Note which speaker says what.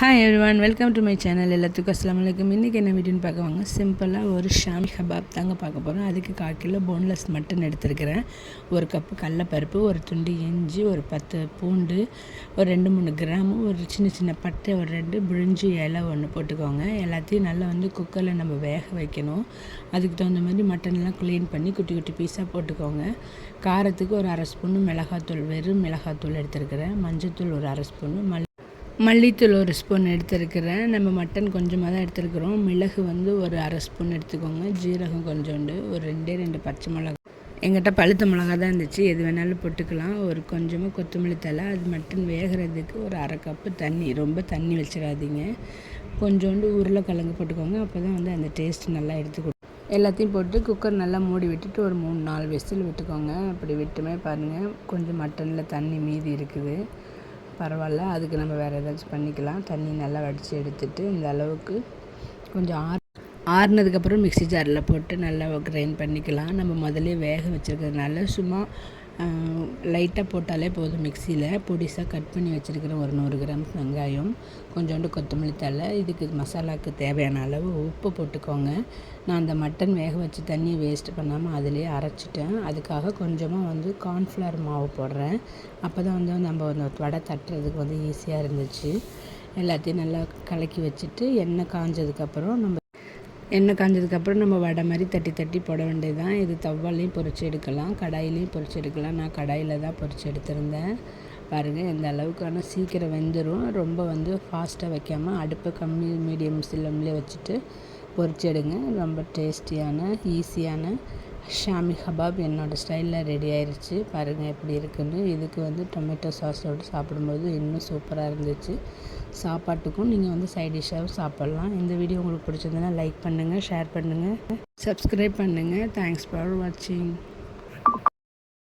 Speaker 1: Hi everyone welcome to my channel எல்லாத்துக்கும் அஸ்லாம் வலைக்கம் இன்றைக்கி என்ன வீடியோன்னு பார்க்க வாங்க. சிம்பிளாக ஒரு ஷாமி ஹபாப் தாங்க பார்க்க போகிறோம் அதுக்கு கால் கிலோ போன்லெஸ் மட்டன் எடுத்துருக்கிறேன். ஒரு கப்பு கடலப்பருப்பு ஒரு துண்டு இஞ்சி ஒரு பத்து பூண்டு ஒரு ரெண்டு மூணு கிராமு ஒரு சின்ன சின்ன பட்டை ஒரு ரெண்டு பிரிஞ்சி இலை ஒன்று போட்டுக்கோங்க. எல்லாத்தையும் நல்லா வந்து குக்கரில் நம்ம வேக வைக்கணும். அதுக்கு தகுந்த மாதிரி மட்டன்லாம் க்ளீன் பண்ணி குட்டி குட்டி பீஸாக போட்டுக்கோங்க. காரத்துக்கு ஒரு அரை ஸ்பூன் மிளகாத்தூள் வெறும் மிளகாத்தூள் எடுத்துருக்கிறேன். மஞ்சத்தூள் ஒரு அரை ஸ்பூன் மல் மல்லித்தூள் ஒரு ஸ்பூன் எடுத்துருக்கிறேன். நம்ம மட்டன் கொஞ்சமாக தான் எடுத்துருக்குறோம். மிளகு வந்து ஒரு அரை ஸ்பூன் எடுத்துக்கோங்க. ஜீரகம் கொஞ்சோண்டு ஒரு ரெண்டே ரெண்டு பச்சை மிளகா. எங்கிட்ட பழுத்த மிளகா தான் இருந்துச்சு. எது வேணாலும் போட்டுக்கலாம். ஒரு கொஞ்சமாக கொத்தமல்லி தலை அது மட்டன் வேகிறதுக்கு ஒரு அரை கப்பு தண்ணி. ரொம்ப தண்ணி வச்சிடாதீங்க. கொஞ்சோண்டு உருளைக்கிழங்கு போட்டுக்கோங்க. அப்போ தான் வந்து அந்த டேஸ்ட் நல்லா எடுத்து எல்லாத்தையும் போட்டு குக்கர் நல்லா மூடி விட்டுட்டு ஒரு மூணு நாலு விசில் விட்டுக்கோங்க. அப்படி விட்டுமே பாருங்கள் கொஞ்சம் மட்டனில் தண்ணி மீதி இருக்குது. பரவாயில்ல. அதுக்கு நம்ம வேறு ஏதாச்சும் பண்ணிக்கலாம். தண்ணி நல்லா வடித்து எடுத்துட்டு இந்த அளவுக்கு கொஞ்சம் ஆறு ஆறுனதுக்கப்புறம் மிக்சி ஜாரில் போட்டு நல்லா கிரைண்ட் பண்ணிக்கலாம். நம்ம முதலே வேக வச்சுருக்கிறதுனால சும்மா லைட்டாக போட்டாலே போதும் மிக்சியில் பொடிசாக கட் பண்ணி வச்சுருக்கிறேன் ஒரு நூறு கிராம் வெங்காயம் கொஞ்சோண்டு கொத்தமல்லி தழை இதுக்கு மசாலாவுக்கு தேவையான அளவு உப்பு போட்டுக்கோங்க. நான் அந்த மட்டன் வேக வச்சு தண்ணி வேஸ்ட் பண்ணாமல் அதிலே அரைச்சிட்டேன். அதுக்காக கொஞ்சமாக வந்து கார்ன்ஃப்ளவர் மாவு போடுறேன். அப்போ தான் வந்து நம்ம அந்த வடை தட்டுறதுக்கு வந்து ஈஸியாக இருந்துச்சு. எல்லாத்தையும் நல்லா கலக்கி வச்சுட்டு எண்ணெய் காஞ்சதுக்கப்புறம் நம்ம எண்ணெய் காஞ்சதுக்கப்புறம் நம்ம வடை மாதிரி தட்டி தட்டி போட வேண்டியது தான் இது தவ்வாலையும் பொறிச்சு எடுக்கலாம் கடாயிலையும் பொறிச்சு எடுக்கலாம். நான் கடாயில் தான் பொறிச்சு எடுத்திருந்தேன். பாருங்கள் எந்த அளவுக்கு ஆனால் சீக்கிரம் வெந்துடும் ரொம்ப வந்து ஃபாஸ்ட்டாக வைக்காமல் அடுப்பை கம்மி மீடியம் சில்லம்லேயே வச்சுட்டு பொறிச்சு எடுங்க. ரொம்ப டேஸ்டியான ஈஸியான ஷாமி கபாப் என்னோடய ஸ்டைலில் ரெடி ஆயிடுச்சு பாருங்கள் எப்படி இருக்குன்னு. இதுக்கு வந்து டொமேட்டோ சாஸோடு சாப்பிடும்போது இன்னும் சூப்பராக இருந்துச்சு. சாப்பாட்டுக்கும் நீங்கள் வந்து சைட் டிஷ்ஷாகவும் சாப்பிட்லாம். இந்த வீடியோ உங்களுக்கு பிடிச்சிருந்தனா லைக் பண்ணுங்கள் ஷேர் பண்ணுங்கள் சப்ஸ்கிரைப் பண்ணுங்கள் தேங்க்ஸ் ஃபார் வாட்சிங்